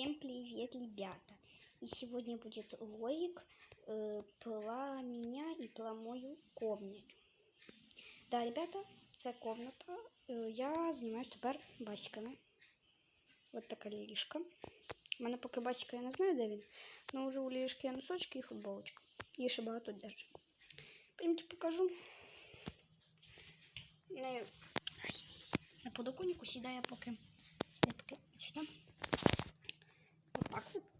Всем привет, ребята! И сегодня будет ролик э, про меня и про мою комнату. Да, ребята, це комната. Е, Я займаюся тепер басиками. От така ліжка. У мене поки басика я не знаю, де. Але вже у ліжки носочки і футболочка. І ще багато держи. Приймте покажу. Не... Ай, На подоконнику сідає поки. Сідає поки сюди.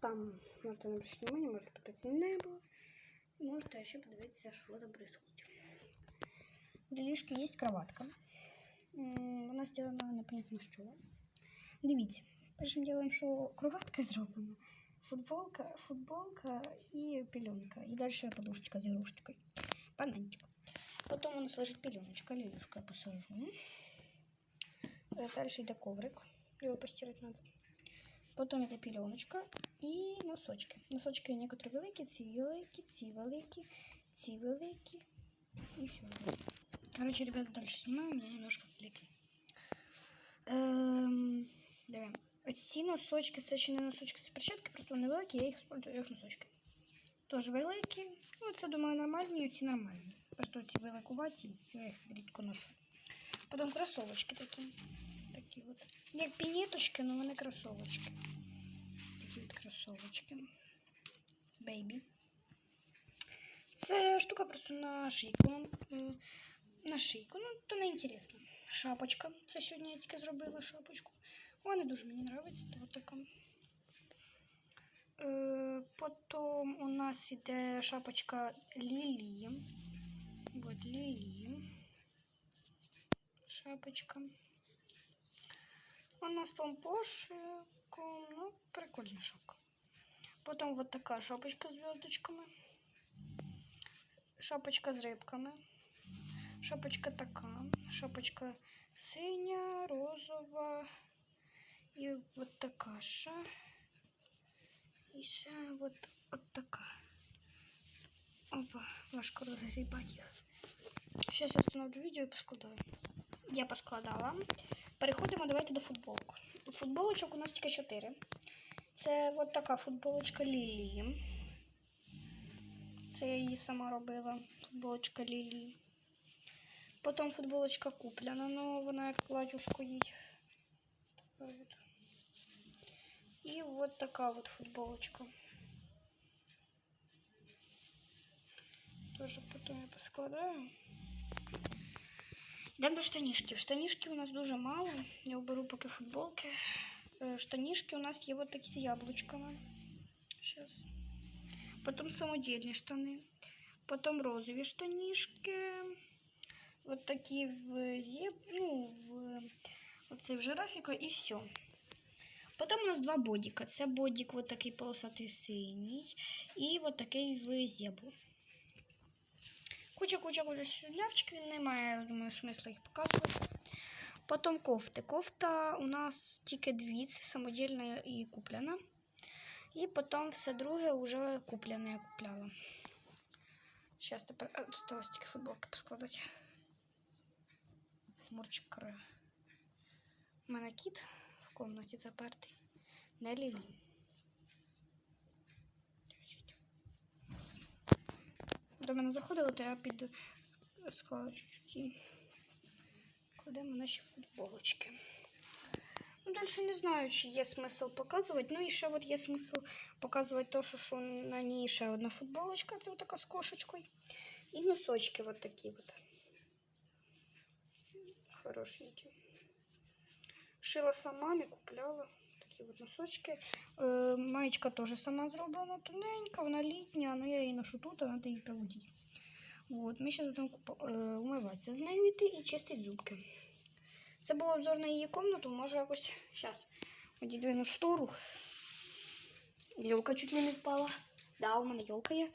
Так, от там можете не обращати внимание, можете подивитися небо. І можете ще подивитися, що там происходит. У ліжки є кроватка. М, Вона зроблена непонятно з чого. Дивіться, першим ділом, що кроватка зроблена, футболка, футболка і пеленка. І далі подушечка з ігрушечкою. Бананчик. Потім у нас лежить пеленочка, лілюшка я посажу. Далі йде коврик. Його постирати треба. Потім йде пеленочка і носочки. Носочки некоторі великі, ці великі, ці великі, ці великі. І все. Короче, ребята, снимаю, у меня немножко клик. Ем, давай. Оці носочки, це ще не носочки, це перчатки, просто вони великі, я їх использую як носочки. Теж великі. Ну, це, думаю, нормальні, і ці нормальні. Просто ці великуваті, я їх рідко ношу. Потім кросовочки такі. Такі от. Як пінеточки, але вони кросовочки. Кросовочки. Бейбі. Це штука просто на шийку. Е, На шийку. Ну, то не інтересно. Шапочка. Це сьогодні я тільки зробила шапочку. Вона дуже мені подобається. То така. Е, Потім у нас іде шапочка Лілі. Вот Лілі. Шапочка. Вона з помпошиком. Ну, прикольна шапка. Потім вот така шапочка з зв'язочками. Шапочка з рибками. Шапочка така. Шапочка синя, розова. І от така ще. І ще от, от така. Опа, важко розгрібати їх. Зараз я встановлю відео і поскладаю. Я поскладала. Переходимо давайте до футболок. Футболочок у нас тільки 4. Це от така футболочка Лілії. Це я її сама робила. Футболочка Лілії. Потім футболочка куплена, але вона як платюшко їй. І от така от футболочка. Тоже потім я поскладаю. Йдемо до штанішків. Штанішки у нас дуже мало. Я оберу поки футболки. Е, Штанішки у нас є от такі з яблучками. Сейчас. Потім самодільні штани. Потім розові штанішки. От такі в зеб... ну, в оцей в жирафіка і все. Потім у нас два бодіка. Це бодік от такий полосатий синій і от такий в зебу. Куча, куча, куча сюрнявчиків, немає, я думаю, смисла їх показувати. Потім кофти. Кофта у нас тільки дві, це самодільна і куплена. І потім все друге вже куплене я купляла. Зараз тепер осталось тільки футболки поскладати. Мурчик. У мене кіт в кімнаті запертий. Не лілі. До мене заходили, то я піду чуть-чуть і кладемо наші футболочки. Ну, далі не знаю, чи є смисл показувати. Ну і ще от є смисл показувати те, що, що на ній ще одна футболочка, це така з кошечкою. І носочки от такі от. Хорошенькі. Шила сама, не купляла. Такі от носочки. Е, маєчка теж сама зроблена тоненька, вона літня, але я її ношу тут, а треба її проводити. От, ми зараз будемо е, умиватися з нею йти і чистити зубки. Це був обзор на її кімнату, може якось зараз одідвину штору. Йолка чуть ли не впала. Да, у мене йолка є.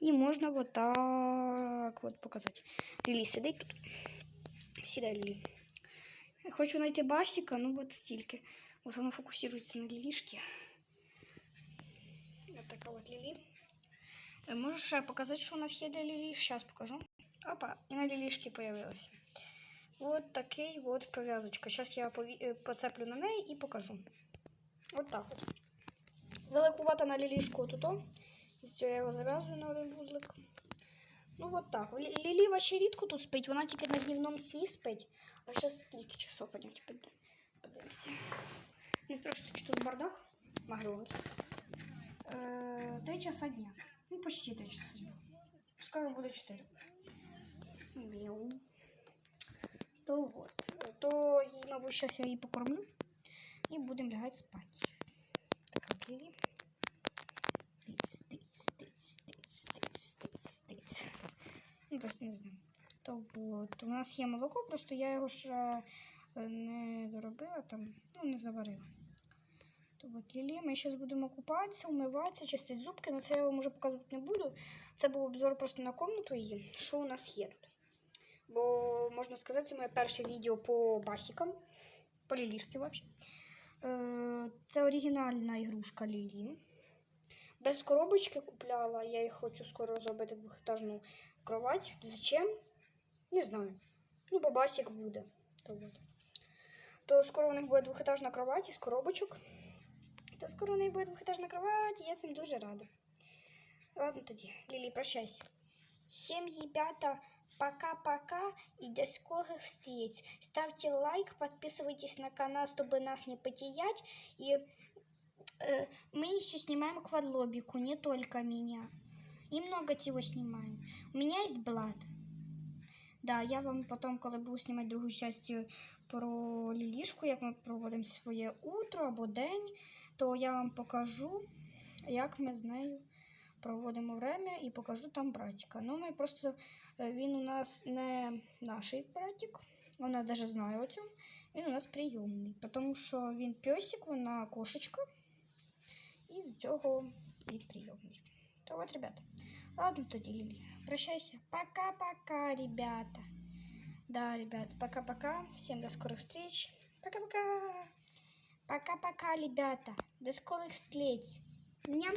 І можна вот так от показати. Лілі сидить тут. Сідай, Лілі. Хочу знайти басика, ну от стільки. Ось воно фокусується на лілішки. Ось така от Лілі. Е, Можу ще показати, що у нас є для Лілі. Зараз покажу. Опа, і на лілішки появилася. Вот такий вот пов'язочка. Зараз я поцеплю на неї і покажу. От так от. великувата на лілішку тут. Я його зав'язую на один вузлик. Ну от так. Лі- Лілі вообще рідко тут спить, вона тільки на дневному сні спить. А зараз скільки часов подивимось. Подивимося. Не спрашивайте, чи тут бардак. Макдональдс. Е, Три часа дня. Ну, почти три часа дня. Скоро буде чотири. Мяу. То вот. То, мабуть, зараз я її покормлю. І будемо лягати спати. Так, Лілі. Тиць, тиць, тиць, тиць, тиць, тиць, тиць. Ну, просто не знаю. То от, у нас є молоко, просто я його ще е, не доробила там, ну, не заварила. Лілі, ми зараз будемо купатися, умиватися, чистити зубки, але це я вам вже показувати не буду. Це був обзор просто на комнату її, що у нас є тут. Бо можна сказати, це моє перше відео по басікам, по лілішки взагалі. Е, Це оригінальна ігрушка Лілі. Без коробочки купляла, я їх хочу скоро зробити двохетажну кровать. Зачем? Не знаю. Ну, бо басік буде. То, от. То скоро у них буде двохетажна кровать із коробочок. Та скоро у них буде двохетажна кровать, і я цим дуже рада. Ладно тоді, Лілі, прощайся. Всем, ребята, пока-пока и до скорых встреч. Ставьте лайк, подписывайтесь на канал, чтобы нас не потерять. И э, мы еще снимаем квадлобику, не только меня. И много чего снимаем. У меня есть Блад. Да, я вам потом, коли буду знімати другу часть про Лілішку, як ми проводимо своє утро або день, то я вам покажу, як ми з нею проводимо время і покажу там братика. Ну, ми просто е, він у нас не наш братик, вона навіть знає о цьому. Він у нас прийомний, тому що він песик, вона кошечка. І з цього він прийомний. То от, ребята. Ладно, тоді, Лілі. Прощайся. Пока-пока, ребята. Да, ребят, пока-пока. Всем до скорых встреч. Пока-пока. Пока-пока, ребята. До скорых встреч. Ням.